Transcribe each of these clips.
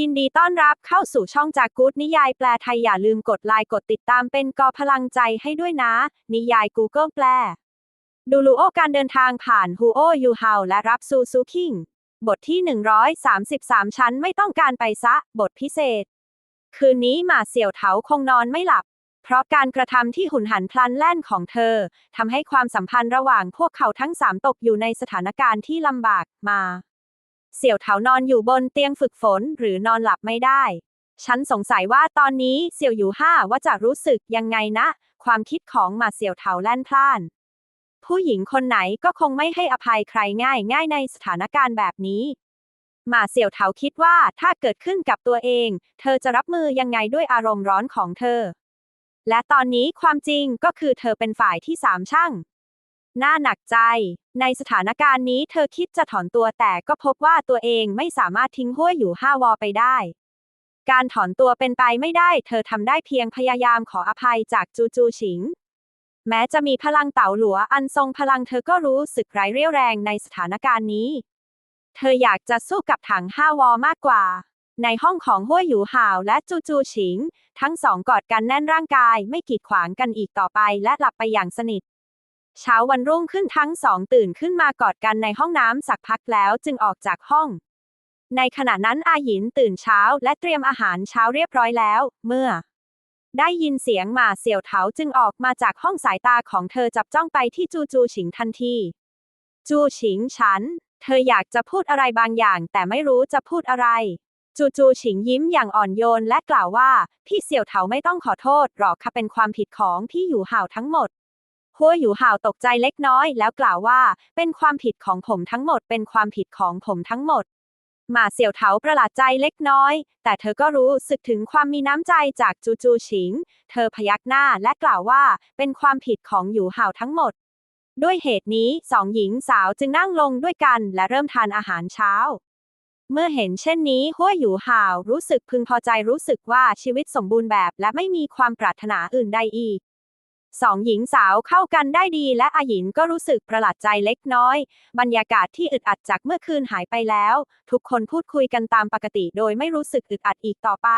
ยินดีต้อนรับเข้าสู่ช่องจากกู๊ดนิยายแปลไทยอย่าลืมกดไลค์กดติดตามเป็นกอพลังใจให้ด้วยนะ นิยาย Google แปล ดูลูโอการเดินทางผ่านฮูโอยูเฮาและรับซูซูคิง บทที่ 133 ชั้นไม่ต้องการไปซะ บทพิเศษ คืนนี้หมาเสี่ยวเถาคงนอนไม่หลับ เพราะการกระทำที่หุนหันพลันแล่นของเธอทำให้ความสัมพันธ์ระหว่างพวกเขาทั้งสามตกอยู่ในสถานการณ์ที่ลำบากมา เสี่ยวเถานอนอยู่บนเตียงฝึกฝนหรือนอนหลับไม่ได้ ฉันสงสัยว่าตอนนี้เสี่ยวอยู่ห้าว่าจะรู้สึกยังไงนะ ความคิดของหมาเสี่ยวเถาแล่นพล่าน ผู้หญิงคนไหนก็คงไม่ให้อภัยใครง่ายง่ายในสถานการณ์แบบนี้หมาเสี่ยวเถาคิดว่าถ้าเกิดขึ้นกับตัวเอง เธอจะรับมือยังไงด้วยอารมณ์ร้อนของเธอ และตอนนี้ความจริงก็คือเธอเป็นฝ่ายที่สามช่าง น่าหนักใจ ในสถานการณ์นี้เธอคิดจะถอนตัวแต่ก็พบว่าตัวเองไม่สามารถทิ้งห้วยอยู่ห้าวอไปได้ การถอนตัวเป็นไปไม่ได้ เธอทำได้เพียงพยายามขออภัยจากจูจูฉิง แม้จะมีพลังเต่าหลัวอันทรงพลังเธอก็รู้สึกไร้เรี่ยวแรงในสถานการณ์นี้ เธออยากจะสู้กับถังห้าวอมากกว่า ในห้องของห้วยหยูห่าวและจูจูฉิง ทั้งสองกอดกันแน่นร่างกายไม่กีดขวางกันอีกต่อไปและหลับไปอย่างสนิท เช้าวันรุ่งขึ้นทั้งสองตื่นขึ้นมากอดกันในห้องน้ำสักพักแล้วจึงออกจากห้อง ในขณะนั้นอาหยินตื่นเช้าและเตรียมอาหารเช้าเรียบร้อยแล้ว เมื่อ ได้ยินเสียงหมาเสี่ยวเถาจึงออกมาจากห้องสายตาของเธอจับจ้องไปที่จูจูฉิงทันที จูฉิงฉัน เธออยากจะพูดอะไรบางอย่าง แต่ไม่รู้จะพูดอะไร จูจูฉิงยิ้มอย่างอ่อนโยนและกล่าวว่า พี่เสี่ยวเถาไม่ต้องขอโทษหรอกค่ะเป็นความผิดของพี่อยู่ห่าวทั้งหมด หัวอยู่ห่าวตกใจเล็กน้อย แล้วกล่าวว่า เป็นความผิดของผมทั้งหมด เป็นความผิดของผมทั้งหมด หมาเสี่ยวเถาประหลาดใจเล็กน้อย แต่เธอก็รู้สึกถึงความมีน้ำใจจากจูจูฉิง เธอพยักหน้าและกล่าวว่า เป็นความผิดของอยู่ห่าวทั้งหมด ด้วยเหตุนี้สองหญิงสาวจึงนั่งลงด้วยกันและเริ่มทานอาหารเช้าเมื่อเห็นเช่นนี้หัวหยูห่าว รู้สึกพึงพอใจรู้สึกว่าชีวิตสมบูรณ์แบบ และไม่มีความปรารถนาอื่นใดอีก สองหญิงสาวเข้ากันได้ดีและอาหยินก็รู้สึกประหลาดใจเล็กน้อย บรรยากาศที่อึดอัดจากเมื่อคืนหายไปแล้ว ทุกคนพูดคุยกันตามปกติโดยไม่รู้สึกอึดอัดอีกต่อไป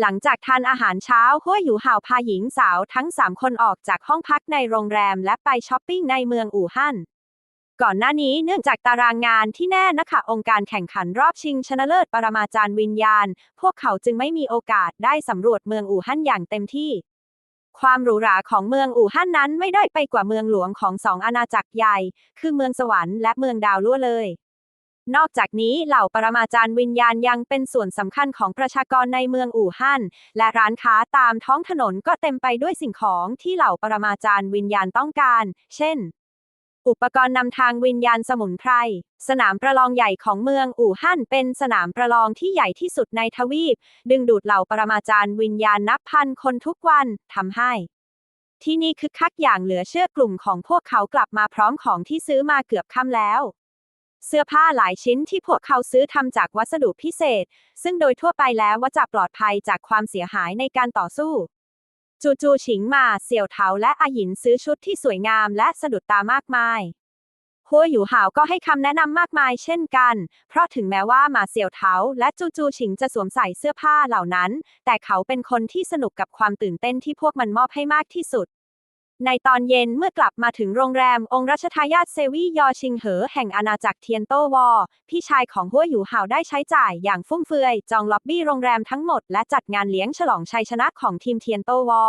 หลังจากทานอาหารเช้าหัวหยูห่าวพาหญิงสาวทั้งสามคนออกจากห้องพักในโรงแรมและไปช้อปปิ้งในเมืองอู่ฮั่นก่อนหน้านี้เนื่องจากตารางงานที่แน่นะคะองค์การแข่งขันรอบชิงชนะเลิศปรมาจารย์วิญญาณ พวกเขาจึงไม่มีโอกาสได้สำรวจเมืองอู่ฮั่นอย่างเต็มที่ ความหรูหราของเมืองอู่ฮั่นนั้นไม่ได้ไปกว่าเมืองหลวงของสองอาณาจักรใหญ่ คือเมืองสวรรค์และเมืองดาวลั่วเลย นอกจากนี้เหล่าปรมาจารย์วิญญาณยังเป็นส่วนสำคัญของประชากรในเมืองอู่ฮั่น และร้านค้าตามท้องถนนก็เต็มไปด้วยสิ่งของที่เหล่าปรมาจารย์วิญญาณต้องการ เช่น อุปกรณ์นำทางวิญญาณสมุนไพร สนามประลองใหญ่ของเมืองอู่ฮั่นเป็นสนามประลองที่ใหญ่ที่สุดในทวีป ดึงดูดเหล่าปรมาจารย์วิญญาณนับพันคนทุกวันทำให้ ที่นี่คึกคักอย่างเหลือเชื่อกลุ่มของพวกเขากลับมาพร้อมของที่ซื้อมาเกือบค่ำแล้ว เสื้อผ้าหลายชิ้นที่พวกเขาซื้อทำจากวัสดุพิเศษ ซึ่งโดยทั่วไปแล้วว่าจะปลอดภัยจากความเสียหายในการต่อสู้ จูจูฉิงมาเสี่ยวเถาและอาหยินซื้อชุดที่สวยงามและสะดุดตามากมาย หัวหยูห่าวก็ให้คำแนะนำมากมายเช่นกัน เพราะถึงแม้ว่ามาเสี่ยวเถาและจูจูฉิงจะสวมใส่เสื้อผ้าเหล่านั้น แต่เขาเป็นคนที่สนุกกับความตื่นเต้นที่พวกมันมอบให้มากที่สุด ในตอนเย็นเมื่อกลับมาถึงโรงแรม องค์รัชทายาทเซวียอชิงเหอแห่งอาณาจักรเทียนโตวอ พี่ชายของหัวหยูห่าวได้ใช้จ่ายอย่างฟุ่มเฟือย จองล็อบบี้โรงแรมทั้งหมดและจัดงานเลี้ยงฉลองชัยชนะของทีมเทียนโตวอ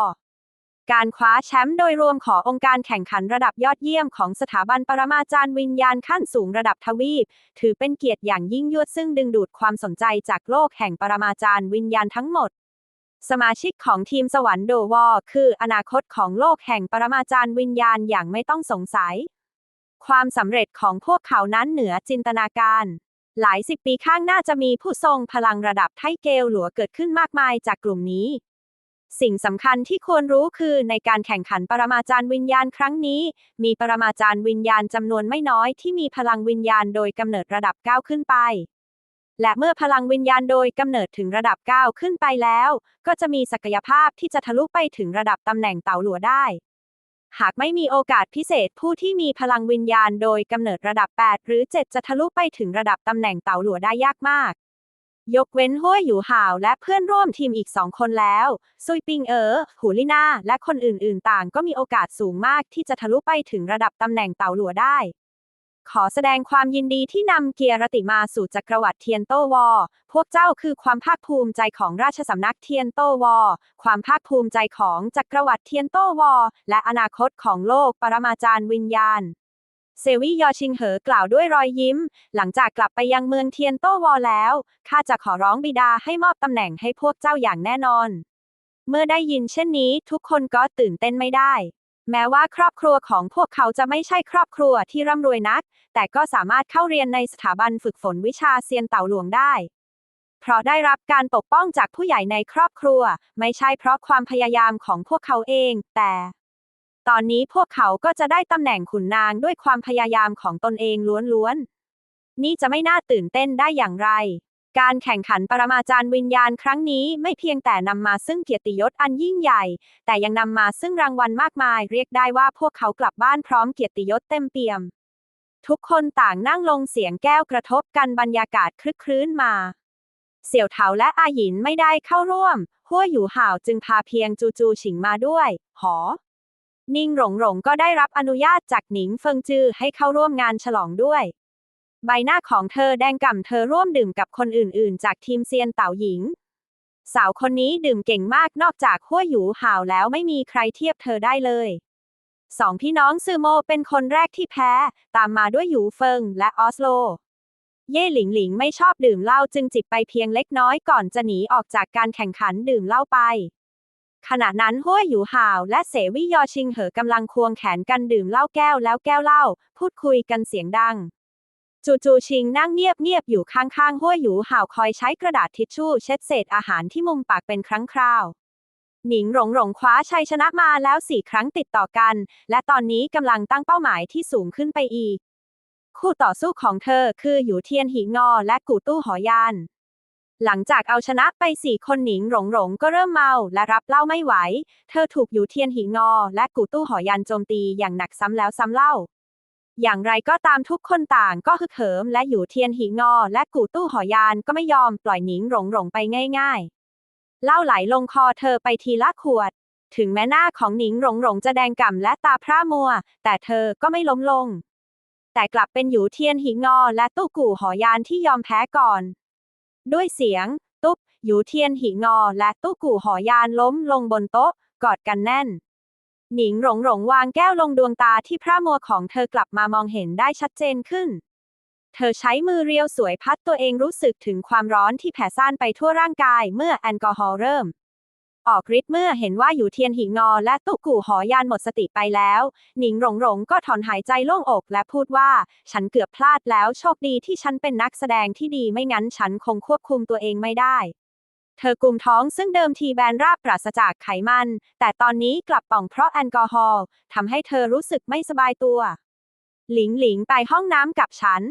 การคว้าแชมป์โดยรวมขององค์การแข่งขันระดับยอดเยี่ยมของสถาบันปรมาจารย์วิญญาณขั้นสูงระดับทวีป ถือเป็นเกียรติอย่างยิ่งยวดซึ่งดึงดูดความสนใจจากโลกแห่งปรมาจารย์วิญญาณทั้งหมด สมาชิกของทีมสวรรค์โดวอคืออนาคตของโลกแห่งปรมาจารย์วิญญาณอย่างไม่ต้องสงสัย ความสำเร็จของพวกเขานั้นเหนือจินตนาการ หลายสิบปีข้างหน้าจะมีผู้ทรงพลังระดับไทเกลหลัวเกิดขึ้นมากมายจากกลุ่มนี้ สิ่งสำคัญที่ควรรู้คือในการแข่งขันปรมาจารย์วิญญาณครั้งนี้ มีปรมาจารย์วิญญาณจำนวนไม่น้อยที่มีพลังวิญญาณโดยกำเนิดระดับ9ขึ้นไป และเมื่อพลังวิญญาณโดยกำเนิดถึงระดับ 9 ขึ้นไปแล้ว ก็จะมีศักยภาพที่จะทะลุไปถึงระดับตำแหน่งเต่าหลัวได้ หากไม่มีโอกาสพิเศษผู้ที่มีพลังวิญญาณโดยกำเนิดระดับ 8 หรือ 7 จะทะลุไปถึงระดับตำแหน่งเต่าหลัวได้ยากมาก ยกเว้นห้วยหยูห่าวและเพื่อนร่วมทีมอีกสองคนแล้ว ซุยปิงเอ๋อหูลิน่าและคนอื่นๆ ต่างก็มีโอกาสสูงมากที่จะทะลุไปถึงระดับตำแหน่งเต่าหลัวได้ ขอแสดงความยินดีที่นำเกียรติมาสู่จักรวรรดิเทียนโตวอ พวกเจ้าคือความภาคภูมิใจของราชสำนักเทียนโตวอ ความภาคภูมิใจของจักรวรรดิเทียนโตวอ และอนาคตของโลกปรมาจารย์วิญญาณเซวียอชิงเหอกล่าวด้วยรอยยิ้ม หลังจากกลับไปยังเมืองเทียนโตวอแล้ว ข้าจะขอร้องบิดาให้มอบตำแหน่งให้พวกเจ้าอย่างแน่นอน เมื่อได้ยินเช่นนี้ทุกคนก็ตื่นเต้นไม่ได้ แม้ว่าครอบครัวของพวกเขาจะไม่ใช่ครอบครัวที่ร่ำรวยนัก แต่ก็สามารถเข้าเรียนในสถาบันฝึกฝนวิชาเซียนเต่าหลวงได้ เพราะได้รับการปกป้องจากผู้ใหญ่ในครอบครัว ไม่ใช่เพราะความพยายามของพวกเขาเอง แต่ ตอนนี้พวกเขาก็จะได้ตำแหน่งขุนนางด้วยความพยายามของตนเองล้วนๆ นี่จะไม่น่าตื่นเต้นได้อย่างไร การแข่งขันปรมาจารย์วิญญาณครั้งนี้ไม่เพียงแต่นำมาซึ่งเกียรติยศอันยิ่งใหญ่ แต่ยังนำมาซึ่งรางวัลมากมาย เรียกได้ว่าพวกเขากลับบ้านพร้อมเกียรติยศเต็มเปี่ยม ทุกคนต่างนั่งลงเสียงแก้วกระทบกันบรรยากาศคลึกครื้นมา เสี่ยวเถาและอาหยินไม่ได้เข้าร่วม หัวหยูห่าวจึงพาเพียงจูจูฉิงมาด้วย หอ นิ่งหลงหลงก็ได้รับอนุญาตจากหนิงเฟิงจือให้เข้าร่วมงานฉลองด้วย ใบหน้าของเธอแดงก่ำเธอร่วมดื่มกับคนอื่นๆ จากทีมเซียนเต่าหญิง สาวคนนี้ดื่มเก่งมากนอกจากหัวหยูห่าวแล้วไม่มีใครเทียบเธอได้เลยสองพี่น้องซือโมเป็นคนแรกที่แพ้ ตามมาด้วยหยูเฟิงและออสโล เย่หลิงหลิงไม่ชอบดื่มเหล้าจึงจิบไปเพียงเล็กน้อยก่อนจะหนีออกจากการแข่งขันดื่มเหล้าไป ขณะนั้นห้วยหยูห่าวและเสวี่ยอชิงเหอกำลังควงแขนกันดื่มเหล้าแก้วแล้วแก้วเหล้าพูดคุยกันเสียงดัง จู่ๆชิงนั่งเงียบๆอยู่ข้างๆห้วยหยูห่าวคอยใช้กระดาษทิชชู่เช็ดเศษอาหารที่มุมปากเป็นครั้งคราว หนิงหลงหลงคว้าชัยชนะมาแล้วสี่ครั้งติดต่อกัน และตอนนี้กำลังตั้งเป้าหมายที่สูงขึ้นไปอีก คู่ต่อสู้ของเธอคือหยูเทียนหีงอและกูตู้หอยานหลังจากเอาชนะไปสี่คนหนิงหลงหลงก็เริ่มเมาและรับเหล้าไม่ไหว เธอถูกหยูเทียนหีงอ และกูตู้หอยันโจมตีอย่างหนักซ้ำแล้วซ้ำเล่า อย่างไรก็ตามทุกคนต่างก็ฮึกเหิมและหยูเทียนหีงอ และกูตู้หอยานก็ไม่ยอมปล่อยหนิงหลงหลงไปง่ายๆเล้าไหลลงคอเธอไปทีละขวด ถึงแม้หน้าของหนิงหลงหลงจะแดงก่ำและตาพร่ามัว แต่เธอก็ไม่ล้มลง แต่กลับเป็นหยูเทียนหิงอ และตู้กู่หอยานที่ยอมแพ้ก่อน ด้วยเสียง ตุ๊บหยูเทียนหิงอ และตู้กู่หอยานล้มลงบนโต๊ะ กอดกันแน่น หนิงหลงหลงวางแก้วลงดวงตาที่พร่ามัวของเธอกลับมามองเห็นได้ชัดเจนขึ้น เธอใช้มือเรียวสวยพัดตัวเองรู้สึกถึงความร้อนที่แผ่ซ่านไปทั่วร่างกายเมื่อแอลกอฮอล์เริ่ม ออกฤทธิ์เมื่อเห็นว่าอยู่เทียนหิงงอและตุกกู่หอยานหมดสติไปแล้ว หนิงหลงหลงก็ถอนหายใจโล่งอกและพูดว่า ฉันเกือบพลาดแล้วโชคดีที่ฉันเป็นนักแสดงที่ดีไม่งั้นฉันคงควบคุมตัวเองไม่ได้ เธอกุมท้องซึ่งเดิมทีแบนราบปราศจากไขมัน แต่ตอนนี้กลับป่องเพราะแอลกอฮอล์ทำให้เธอรู้สึกไม่สบายตัว หลิงหลิงไปห้องน้ำกับฉัน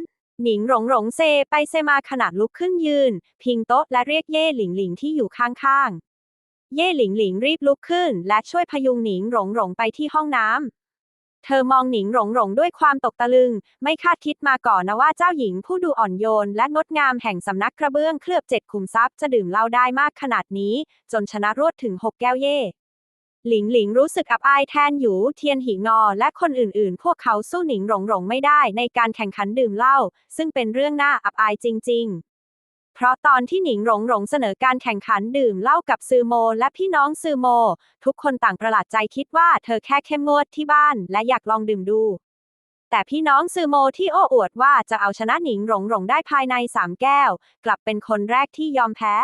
หนิงหลงหลงเซไปเซมาขนาดลุกขึ้นยืน พิงโต๊ะและเรียกเย่หลิงหลิงที่อยู่ข้างๆ เย่หลิงหลิงรีบลุกขึ้น และช่วยพยุงหนิงหลงหลงไปที่ห้องน้ำ เธอมองหนิงหลงหลงด้วยความตกตะลึง ไม่คาดคิดมาก่อนนะว่าเจ้าหญิงผู้ดูอ่อนโยน และงดงามแห่งสำนักกระเบื้องเคลือบเจ็ดขุมทรัพย์จะดื่มเหล้าได้มากขนาดนี้ จนชนะรวดถึงหกแก้วเย่หลิงหลิงรู้สึกอับอายแทนหยู เทียนหิงอ และคนอื่นๆ พวกเขาสู้หนิงหลงหลงไม่ได้ในการแข่งขันดื่มเหล้าซึ่งเป็นเรื่องน่าอับอายจริง ๆ เพราะตอนที่หนิงหลงหลงเสนอการแข่งขันดื่มเหล้ากับซือโม และพี่น้องซือโม ทุกคนต่างประหลาดใจคิดว่าเธอแค่เข้มงวดที่บ้านและอยากลองดื่มดู แต่พี่น้องซือโมที่โอ้อวดว่าจะเอาชนะหนิงหลงหลงได้ภายในสามแก้ว กลับเป็นคนแรกที่ยอมแพ้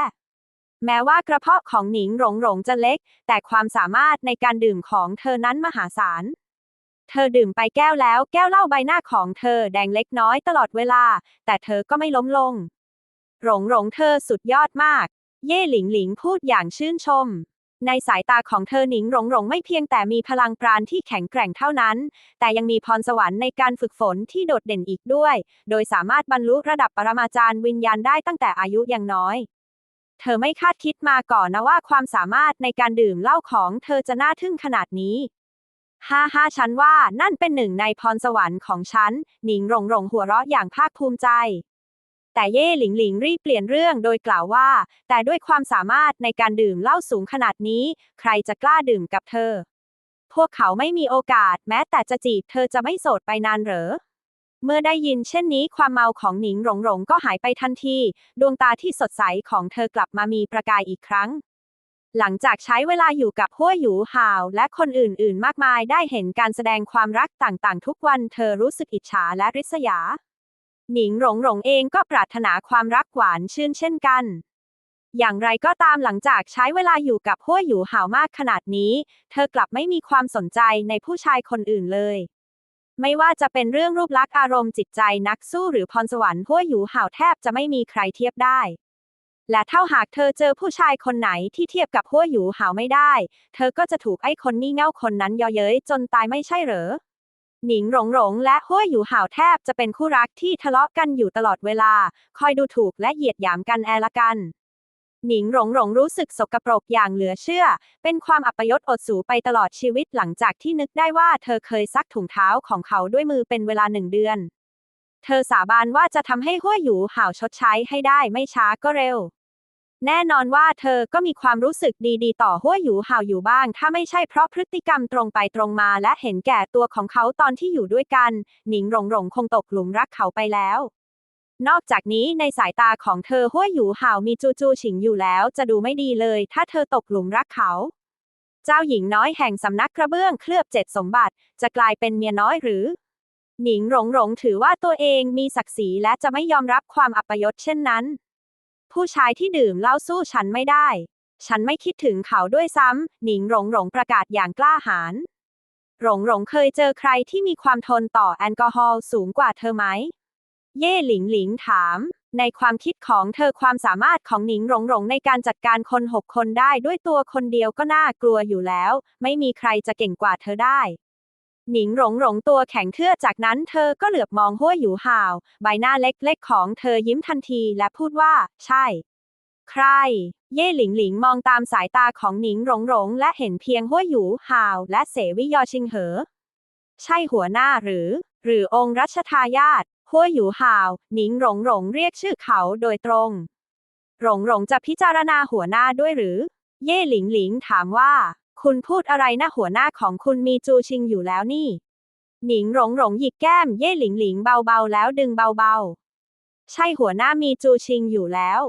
แม้ว่ากระเพาะของหนิงหลงหลงจะเล็ก แต่ความสามารถในการดื่มของเธอนั้นมหาศาลเธอดื่มไปแก้วแล้วแก้วเหล้าใบหน้าของเธอแดงเล็กน้อยตลอดเวลา แต่เธอก็ไม่ล้มลง หลงหลงเธอสุดยอดมาก เย่หลิงหลิงพูดอย่างชื่นชม ในสายตาของเธอหนิงหลงหลงไม่เพียงแต่มีพลังปราณที่แข็งแกร่งเท่านั้น แต่ยังมีพรสวรรค์ในการฝึกฝนที่โดดเด่นอีกด้วย โดยสามารถบรรลุระดับปรมาจารย์วิญญาณได้ตั้งแต่อายุยังน้อย เธอไม่คาดคิดมาก่อนนะว่าความสามารถในการดื่มเหล้าของเธอจะน่าทึ่งขนาดนี้ฮ่าฮ่าฉันว่านั่นเป็นหนึ่งในพรสวรรค์ของฉัน หนิงหลงหลงหัวเราะอย่างภาคภูมิใจ แต่เย่หลิงหลิงรีบเปลี่ยนเรื่องโดยกล่าวว่า แต่ด้วยความสามารถในการดื่มเหล้าสูงขนาดนี้ ใครจะกล้าดื่มกับเธอ พวกเขาไม่มีโอกาส แม้แต่จะจีบเธอจะไม่โสดไปนานเหรอ เมื่อได้ยินเช่นนี้ความเมาของหนิงหลงหลงก็หายไปทันที ดวงตาที่สดใสของเธอกลับมามีประกายอีกครั้งหลังจากใช้เวลาอยู่กับหัวหยูหาวและคนอื่นๆ มากมายได้เห็นการแสดงความรักต่างๆ ทุกวันเธอรู้สึกอิจฉาและริษยา หนิงหลงหลงเองก็ปรารถนาความรักหวานชื่นเช่นกัน อย่างไรก็ตามหลังจากใช้เวลาอยู่กับหัวหยูห่าวมากขนาดนี้ เธอกลับไม่มีความสนใจในผู้ชายคนอื่นเลย ไม่ว่าจะเป็นเรื่องรูปลักษณ์อารมณ์จิตใจนักสู้หรือพรสวรรค์หัวหยูห่าวแทบจะไม่มีใครเทียบได้ และเท่าหากเธอเจอผู้ชายคนไหนที่เทียบกับหัวหยูห่าวไม่ได้ เธอก็จะถูกไอ้คนงี่เง่าคนนั้นยาะเย้ยจนตายไม่ใช่เหรอ หนิงหลงหลงและหัวยหยูห่าวแทบจะเป็นคู่รักที่ทะเลาะกันอยู่ตลอดเวลา คอยดูถูกและเหยียดหยามกันแอละกัน หนิงหลงหลงรู้สึกสกปรกอย่างเหลือเชื่อ เป็นความอัปยศอดสูไปตลอดชีวิตหลังจากที่นึกได้ว่าเธอเคยซักถุงเท้าของเขาด้วยมือเป็นเวลาหนึ่งเดือน เธอสาบานว่าจะทำให้หัวยหยูห่าวชดใช้ให้ได้ไม่ช้าก็เร็ว แน่นอนว่าเธอก็มีความรู้สึกดีๆ ต่อหัวหยูห่าวอยู่บ้าง ถ้าไม่ใช่เพราะพฤติกรรมตรงไปตรงมาและเห็นแก่ตัวของเขาตอนที่อยู่ด้วยกัน หนิงหลงหลงคงตกหลุมรักเขาไปแล้ว นอกจากนี้ในสายตาของเธอหัวหยูห่าวมีจูจูฉิงอยู่แล้ว จะดูไม่ดีเลย ถ้าเธอตกหลุมรักเขา เจ้าหญิงน้อยแห่งสำนักกระเบื้องเคลือบเจ็ดสมบัติ จะกลายเป็นเมียน้อยหรือ หนิงหลงหลงถือว่าตัวเองมีศักดิ์ศรีและจะไม่ยอมรับความอัปยศเช่นนั้น ผู้ชายที่ดื่มเหล้าสู้ฉันไม่ได้ ฉันไม่คิดถึงเขาด้วยซ้ำ หนิงหลงหลงประกาศอย่างกล้าหาญ หลงหลงเคยเจอใครที่มีความทนต่อแอลกอฮอล์สูงกว่าเธอไหม เย่หลิงหลิงถาม ในความคิดของเธอความสามารถของหนิงหลงหลงในการจัดการคนหกคนได้ด้วยตัวคนเดียวก็น่ากลัวอยู่แล้ว ไม่มีใครจะเก่งกว่าเธอได้ หนิงหลงหลงตัวแข็งเทื่อจากนั้นเธอก็เหลือบมองหัวยหยูห่าว ใบหน้าเล็กๆของเธอยิ้มทันทีและพูดว่า ใช่ ใคร เย่หลิงหลิงมองตามสายตาของหนิงหลงหลงและเห็นเพียงหัวยหยูห่าว และเสวิยอชิงเหอ ใช่หัวหน้าหรือ หรือองค์รัชทายาทหัวยหยูห่าว หนิงหลงหลงเรียกชื่อเขาโดยตรง หลงหลงจะพิจารณาหัวหน้าด้วยหรือ เย่หลิงหลิงถามว่า คุณพูดอะไรนะหัวหน้าของคุณมีจูชิงอยู่แล้วนี่ หนิงหลงหลงหยิกแก้มเย่หลิงหลิงเบาๆแล้วดึงเบาๆ ใช่หัวหน้ามีจูชิงอยู่แล้ว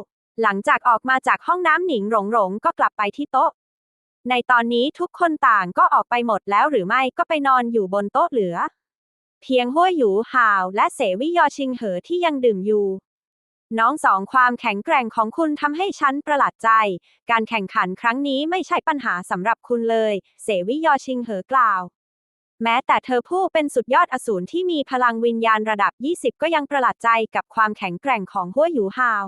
หลังจากออกมาจากห้องน้ำหนิงหลงหลงก็กลับไปที่โต๊ะ ในตอนนี้ทุกคนต่างก็ออกไปหมดแล้วหรือไม่ก็ไปนอนอยู่บนโต๊ะเหลือ เพียงหัวยหยูห่าวและเสวิยอชิงเหอที่ยังดื่มอยู่ น้องสองความแข็งแกร่งของคุณทำให้ฉันประหลาดใจ การแข่งขันครั้งนี้ไม่ใช่ปัญหาสำหรับคุณเลย เสวิยอชิงเหอกล่าว แม้แต่เธอผู้เป็นสุดยอดอสูรที่มีพลังวิญญาณระดับ 20 ก็ยังประหลาดใจกับความแข็งแกร่งของหัวหยูฮาว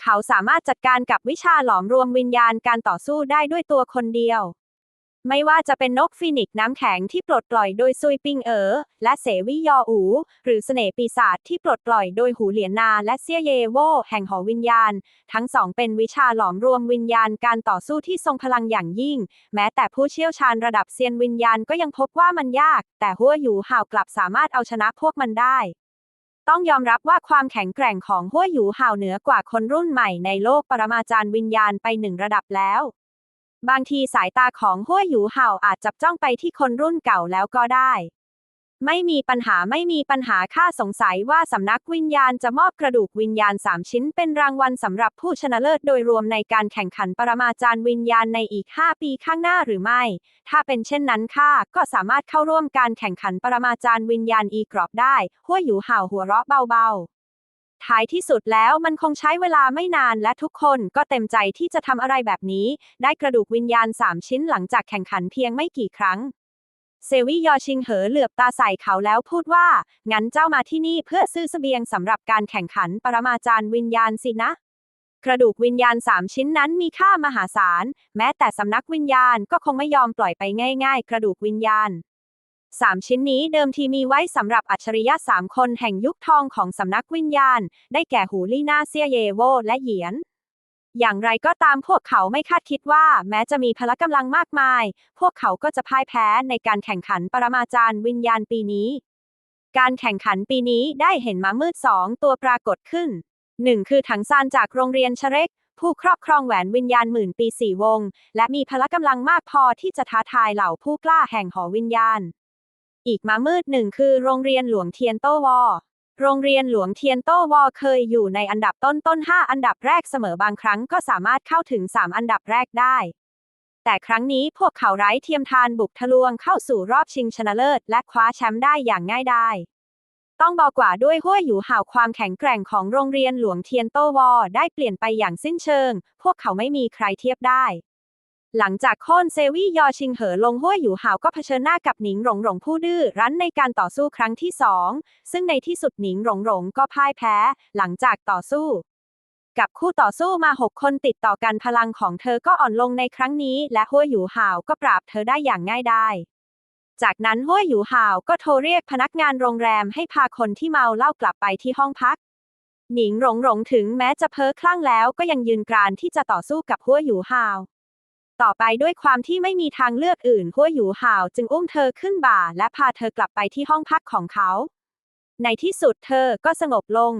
เขาสามารถจัดการกับวิชาหลอมรวมวิญญาณการต่อสู้ได้ด้วยตัวคนเดียว ไม่ว่าจะเป็นนกฟีนิกซ์น้ำแข็งที่ปลดปล่อยโดยซุยปิงเอ๋อและเสวิยออู หรือเสน่ปีศาจที่ปลดปล่อยโดยหูเหลียนนาและเซียเยโวแห่งหอวิญญาณ ทั้งสองเป็นวิชาหลอมรวมวิญญาณการต่อสู้ที่ทรงพลังอย่างยิ่ง แม้แต่ผู้เชี่ยวชาญระดับเซียนวิญญาณก็ยังพบว่ามันยาก แต่หัวหยูห่าวกลับสามารถเอาชนะพวกมันได้ต้องยอมรับว่าความแข็งแกร่งของหัวหยูห่าวเหนือกว่าคนรุ่นใหม่ในโลกปรมาจารย์วิญญาณไปหนึ่งระดับแล้ว บางทีสายตาของหัวหยูเห่าอาจจับจ้องไปที่คนรุ่นเก่าแล้วก็ได้ ไม่มีปัญหาไม่มีปัญหาข้าสงสัยว่าสำนักวิญญาณจะมอบกระดูกวิญญาณ3ชิ้นเป็นรางวัลสำหรับผู้ชนะเลิศโดยรวมในการแข่งขันปรมาจารย์วิญญาณในอีก 5 ปีข้างหน้าหรือไม่ ถ้าเป็นเช่นนั้นข้าก็สามารถเข้าร่วมการแข่งขันปรมาจารย์วิญญาณอีกรอบได้หัวหยูเห่าหัวเราะเบาๆ ท้ายที่สุดแล้วมันคงใช้เวลาไม่นานและทุกคนก็เต็มใจที่จะทำอะไรแบบนี้ ได้กระดูกวิญญาณ3ชิ้นหลังจากแข่งขันเพียงไม่กี่ครั้ง เซวิยอชิงเหอเหลือบตาใส่เขาแล้วพูดว่า งั้นเจ้ามาที่นี่เพื่อซื้อเสบียงสำหรับการแข่งขันปรมาจารย์วิญญาณสินะกระดูกวิญญาณ3ชิ้นนั้นมีค่ามหาศาล แม้แต่สำนักวิญญาณก็คงไม่ยอมปล่อยไปง่าย ๆ กระดูกวิญญาณ สามชิ้นนี้เดิมทีมีไว้สำหรับอัจฉริยะสามคนแห่งยุคทองของสำนักวิญญาณ ได้แก่หูลี่นาเซียเยโว และเหยียน อย่างไรก็ตามพวกเขาไม่คาดคิดว่า แม้จะมีพละกำลังมากมาย พวกเขาก็จะพ่ายแพ้ในการแข่งขันปรมาจารย์วิญญาณปีนี้ การแข่งขันปีนี้ได้เห็นม้ามืดสองตัวปรากฏขึ้นหนึ่งคือถังซานจากโรงเรียนชเร็กผู้ครอบครองแหวนวิญญาณหมื่นปีสี่วง และมีพละกำลังมากพอที่จะท้าทายเหล่าผู้กล้าแห่งหอวิญญาณ อีกมามืดหนึ่งคือโรงเรียนหลวงเทียนโตวอ โรงเรียนหลวงเทียนโตวอเคยอยู่ในอันดับต้นต้น 5 อันดับแรกเสมอบางครั้งก็สามารถเข้าถึง 3 อันดับแรกได้ แต่ครั้งนี้พวกเขาไร้เทียมทานบุกทะลวงเข้าสู่รอบชิงชนะเลิศ และคว้าแชมป์ได้อย่างง่ายดายต้องบอกว่าด้วยห้วยหยูห่าวความแข็งแกร่งของโรงเรียนหลวงเทียนโตวอ ได้เปลี่ยนไปอย่างสิ้นเชิง พวกเขาไม่มีใครเทียบได้ หลังจากโค่นเซวี่ยอชิงเหอลงห้วยหยูห่าวก็เผชิญหน้ากับหนิงหลงหลงผู้ดื้อรั้นในการต่อสู้ครั้งที่สอง ซึ่งในที่สุดหนิงหลงหลงก็พ่ายแพ้ หลังจากต่อสู้ กับคู่ต่อสู้มา6คนติดต่อกันพลังของเธอก็อ่อนลงในครั้งนี้ และห้วยหยูห่าวก็ปราบเธอได้อย่างง่ายดายจากนั้นห้วยหยูห่าวก็โทรเรียกพนักงานโรงแรมให้พาคนที่เมาเหล้ากลับไปที่ห้องพักหนิงหลงหลงถึงแม้จะเพ้อคลั่งแล้วก็ยังยืนกรานที่จะต่อสู้กับห้วยหยูห่าว ต่อไปด้วยความที่ไม่มีทางเลือกอื่นห้วยหยูห่าวจึงอุ้มเธอขึ้นบ่า และพาเธอกลับไปที่ห้องพักของเขา ในที่สุดเธอก็สงบลง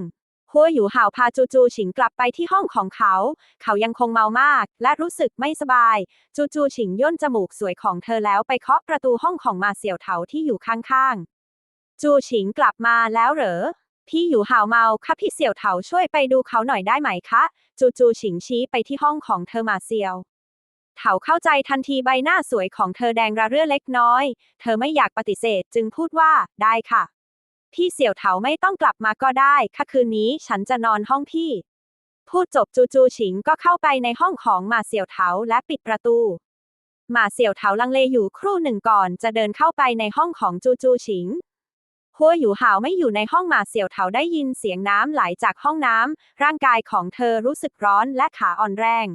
หัวหยูห่าวพาจูจูฉิงกลับไปที่ห้องของเขา เขายังคงเมามาก และรู้สึกไม่สบาย จูจูฉิงย่นจมูกสวยของเธอแล้วไปเคาะประตูห้องของมาเสี่ยวเถาที่อยู่ข้างๆ จูฉิงกลับมาแล้วเหรอ พี่หยูห่าวเมาค่ะพี่เสี่ยวเถาช่วยไปดูเขาหน่อยได้ไหมคะ จูจูฉิงชี้ไปที่ห้องของเธอมาเซียว เถาเข้าใจทันทีใบหน้าสวยของเธอแดงระเรื่อเล็กน้อย เธอไม่อยากปฏิเสธจึงพูดว่า ได้ค่ะ พี่เสี่ยวเถาไม่ต้องกลับมาก็ได้ ค่ะคืนนี้ฉันจะนอนห้องพี่ พูดจบจูจูฉิงก็เข้าไปในห้องของมาเสี่ยวเถาและปิดประตู มาเสี่ยวเถาลังเลอยู่ครู่หนึ่งก่อนจะเดินเข้าไปในห้องของจูจูฉิงหัวหยูหาวไม่อยู่ในห้องมาเสี่ยวเถาได้ยินเสียงน้ำไหลจากห้องน้ำร่างกายของเธอรู้สึกร้อนและขาอ่อนแรง